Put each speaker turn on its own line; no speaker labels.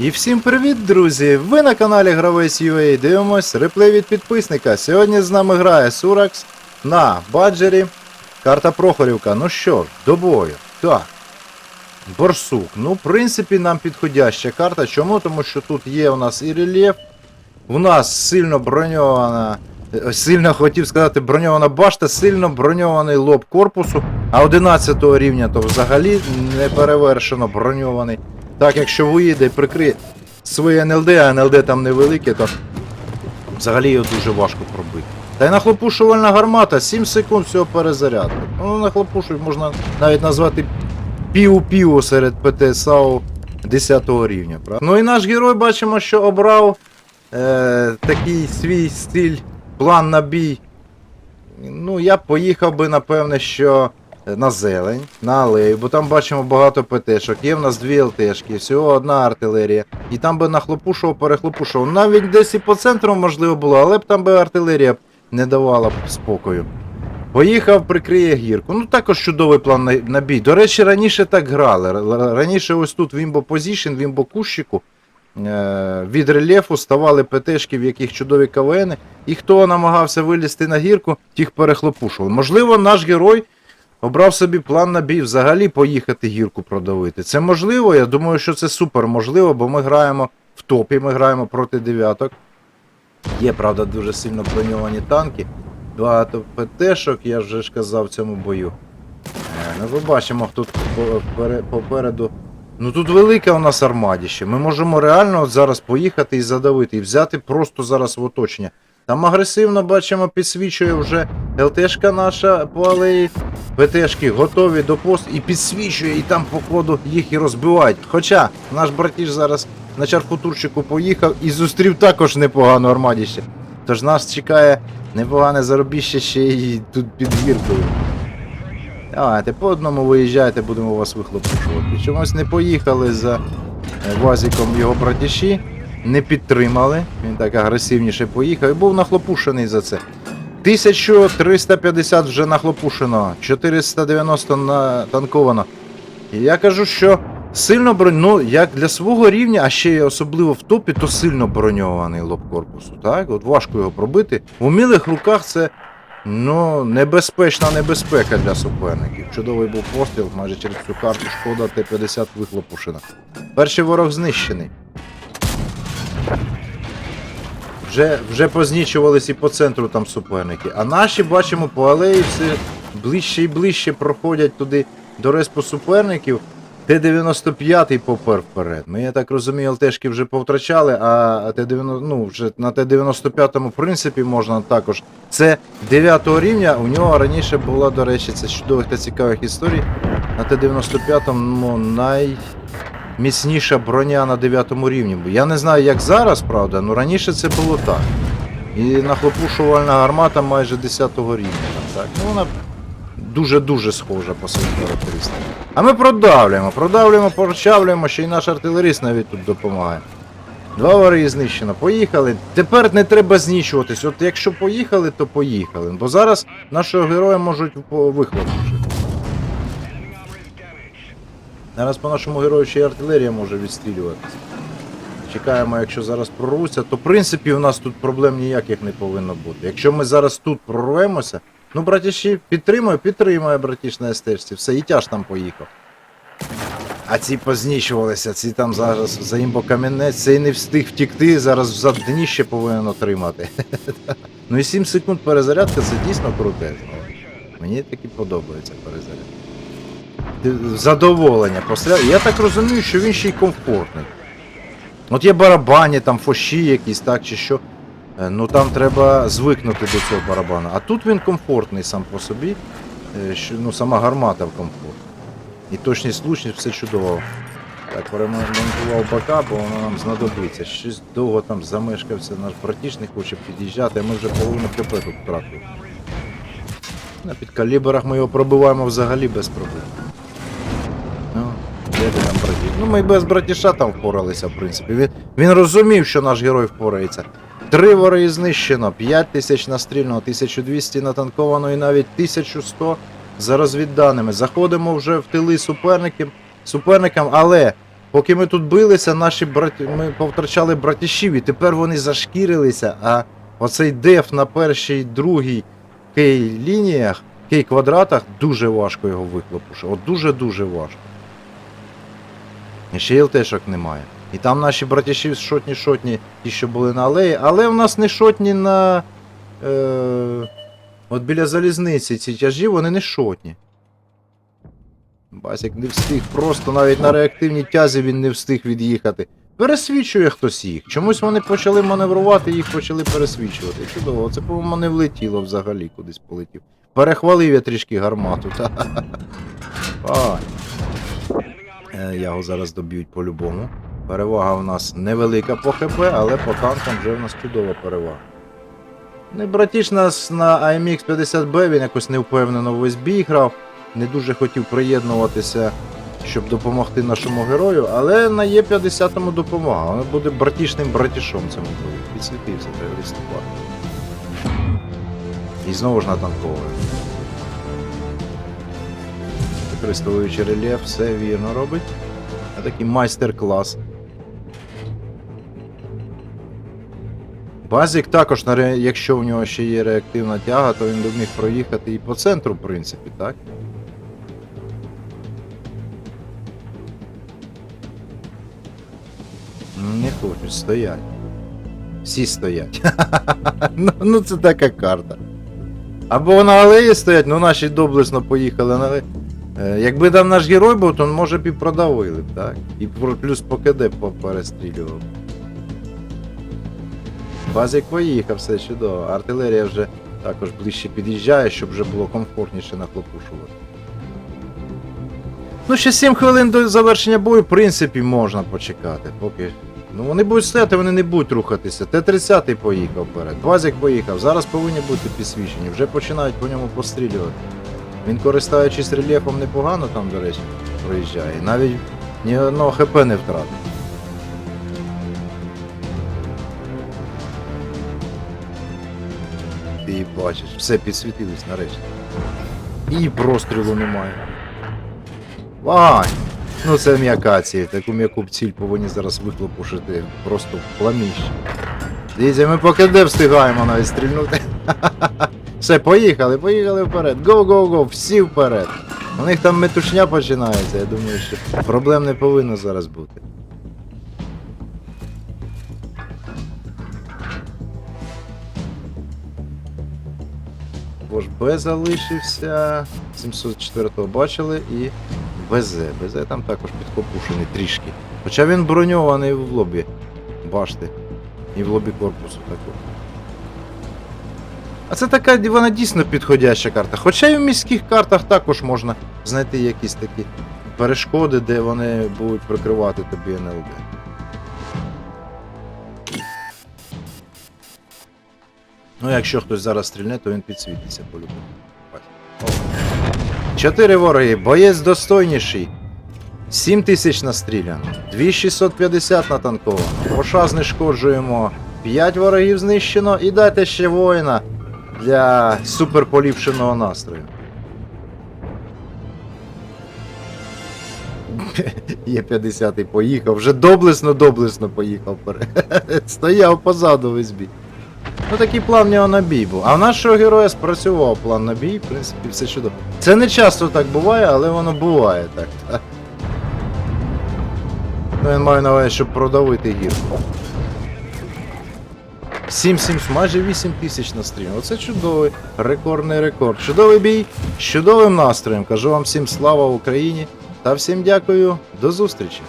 І всім привіт, друзі! Ви на каналі Гравець UA дивимось реплей від підписника. Сьогодні з нами грає Суракс на Баджері. Карта Прохорівка. Ну що до бою. Так. Борсук. Ну, в принципі, нам підходяща карта. Чому? Тому що тут є у нас і рельєф. У нас сильно броньована. е, Сильно хотів сказати броньована башта, сильно броньований лоб корпусу, а 11 рівня то взагалі не перевершено броньований. Так, якщо виїде і прикриє своє НЛД, а НЛД там невелике, то взагалі його дуже важко пробити. Та й нахлопушувальна гармата, 7 секунд всього перезарядки. Ну, нахлопушують, можна навіть назвати пів-пів серед ПТ САУ 10 рівня. Правда? Ну і наш герой бачимо, що обрав е, такий свій стиль, план на бій. Ну, я поїхав би, напевне, що на зелень, на алею, бо там бачимо багато ПТшок. Є в нас дві ЛТшки, всього одна артилерія. І там би нахлопушував, перехлопушував. Навіть десь і по центру можливо було, але б там би артилерія не давала б спокою. Поїхав, прикриє гірку. Ну також чудовий план на, на бій. До речі, раніше так грали. Раніше ось тут в імбо позішн, в імбо кущику е, від рельєфу ставали ПТшки, в яких чудові КВНи, і хто намагався вилізти на гірку, тих перехлопушували. Можливо, наш герой обрав собі план на бій взагалі поїхати гірку продавити. Це можливо, я думаю, що це супер можливо, бо ми граємо в топі, ми граємо проти дев'яток. Є, правда, дуже сильно броньовані танки. Багато ПТшок, я вже ж казав в цьому бою. Е, Ну, ви бачимо, тут попереду. Ну тут велике у нас армадіще. Ми можемо реально от зараз поїхати і задавити, і взяти просто зараз в оточення. Там агресивно бачимо, підсвічує вже ЛТшка наша по алеї. ПТшки готові до посту і підсвічує, і там, походу, їх і розбивають. Хоча наш братіш зараз на чаркутурчику поїхав і зустрів також непогано армадіще. Тож нас чекає непогане заробіще ще й тут під гіркою. Давайте, по одному виїжджайте, будемо вас вихлопушувати. Чомусь не поїхали за е, Вазіком його братіші, не підтримали. Він так агресивніше поїхав і був нахлопушений за це. 1350 вже нахлопушено, 490 натанковано. І я кажу, що сильно бронь... ну, як для свого рівня, а ще особливо в топі, то сильно броньований лоб корпусу. Так? От важко його пробити. В умілих руках це ну, небезпечна небезпека для суперників. Чудовий був постріл, майже через цю карту шкода Т-50 вихлопушена. Перший ворог знищений. Вже, вже познічувались і по центру там суперники. А наші, бачимо, по алеї все ближче і ближче проходять туди до респу суперників. Т-95 попер вперед. Ми, я так розумію, ЛТшки вже повтрачали, а Т-90, ну, вже на Т-95 в принципі можна також. Це 9 рівня, у нього раніше була, до речі, це чудових та цікавих історій. На Т-95 ну, найміцніша броня на 9 рівні. Я не знаю, як зараз, правда, але раніше це було так. І нахлопушувальна гармата майже 10 рівня. Так? Ну, вона дуже-дуже схожа по своїм характеристикам. А ми продавлюємо, продавлюємо, порчавлюємо, ще й наш артилеріст навіть тут допомагає. Два вари знищено. Поїхали. Тепер не треба знічуватись. От якщо поїхали, то поїхали. Бо зараз нашого героя можуть вихлопнути. Зараз по нашому герою ще й артилерія може відстрілюватися. Чекаємо, якщо зараз прорвуться, то в принципі у нас тут проблем ніяких не повинно бути. Якщо ми зараз тут прорвемося, ну братіші, підтримує, підтримує братіш на стежці, все, і тяж там поїхав. А ці познищувалися, ці там зараз за імбо камінець, цей не встиг втікти, зараз за дніще повинен отримати. ну і 7 секунд перезарядка це дійсно крутезно. Мені таки подобається перезарядка. Задоволення постріляв. Я так розумію, що він ще й комфортний. От є барабані, там фоші якісь, так чи що. Е, Ну там треба звикнути до цього барабану. А тут він комфортний сам по собі. е, ну, сама гармата в комфорт. І точність, влучність, все чудово. Так, перемонтував БК, бо воно нам знадобиться. Щось довго там замешкався, наш братіш хоче під'їжджати, а ми вже половину КП тут втратили. На підкаліберах ми його пробиваємо взагалі без проблем. Де там братіш? Ну ми без братіша там впоралися, в принципі. Він, він розумів, що наш герой впорається. Три вори знищено, 5 тисяч настрільно, 1200 натанковано і навіть 1100 за розвідданими. Заходимо вже в тили суперників, суперникам, але Поки ми тут билися, наші браті... ми повтрачали братішів, і тепер вони зашкірилися, а оцей деф на першій, другій кей лініях, кей квадратах, дуже важко його виклопушити. От дуже-дуже важко. І ще й ЛТшок немає. І там наші братіші шотні-шотні, ті, що були на алеї, але в нас не шотні на. Е... От біля залізниці ці тяжі, вони не шотні. Басік не встиг, просто навіть на реактивній тязі він не встиг від'їхати. Пересвічує хтось їх. Чомусь вони почали маневрувати, їх почали пересвічувати. Чудово, це, по-моєму, не влетіло взагалі, кудись полетів. Перехвалив я трішки гармату. та. Е, Його зараз доб'ють по-любому. Перевага в нас невелика по ХП, але по танкам вже в нас чудова перевага. Не братіш нас на AMX 50B, він якось невпевнено весь бій грав. Не дуже хотів приєднуватися, щоб допомогти нашому герою, але на Є50 му допомагав. Він буде братішним братішом цьому бою. Підсвітився, треба відступати. І знову ж натанковує. Використовуючи рельєф, все вірно робить. Такий майстер-клас. Базік також, якщо в нього ще є реактивна тяга, то він би міг проїхати і по центру, в принципі, так? Не хочуть, стоять. Всі стоять. ну, ну це така карта. Або на алеї стоять, ну наші доблесно поїхали на алеї. Е, Якби там наш герой був, то може б і продавили, так? І плюс по КД перестрілював. Базик поїхав, все чудово. Артилерія вже також ближче під'їжджає, щоб вже було комфортніше нахлопушувати. Ну, ще 7 хвилин до завершення бою, в принципі, можна почекати, поки. Ну вони будуть стояти, вони не будуть рухатися. Т-30 поїхав вперед. Базик поїхав, зараз повинні бути підсвічені, вже починають по ньому пострілювати. Він, користуючись рельєфом, непогано там, до речі, проїжджає. Навіть ні одного ХП не втратив. Ти бачиш, все підсвітилось нарешті. І прострілу немає. Вай! Ну це м'яка ціль, таку м'яку ціль повинні зараз виклопушити просто в пламіщ. Дивіться, ми поки де встигаємо навіть стрільнути. Все, поїхали, поїхали вперед. Го, го, го, всі вперед. У них там метушня починається, я думаю, що проблем не повинно зараз бути. Бо ж Б залишився. 704-го бачили і БЗ. БЗ там також підкопушений трішки. Хоча він броньований в лобі башти. І в лобі корпусу також. А це така вона дійсно підходяща карта. Хоча і в міських картах також можна знайти якісь такі перешкоди, де вони будуть прикривати тобі НЛД. Ну, якщо хтось зараз стрільне, то він підсвітиться по-любому. Чотири вороги, боєць достойніший. 7 тисяч настріляно, 2650 натанковано. Поша знешкоджуємо. 5 ворогів знищено і дайте ще воїна для супер поліпшеного настрою. Є 50-й поїхав, вже доблесно-доблесно поїхав. Стояв позаду весь бій. Ну такий план в нього на бій був. А в нашого героя спрацював план на бій, в принципі, все чудово. Це не часто так буває, але воно буває так. так. Ну, він має на увазі, щоб продавити гірку. 7-7, майже 8 тисяч на стрім. Оце чудовий рекордний рекорд. Чудовий бій чудовим настроєм. Кажу вам всім слава Україні та всім дякую. До зустрічі!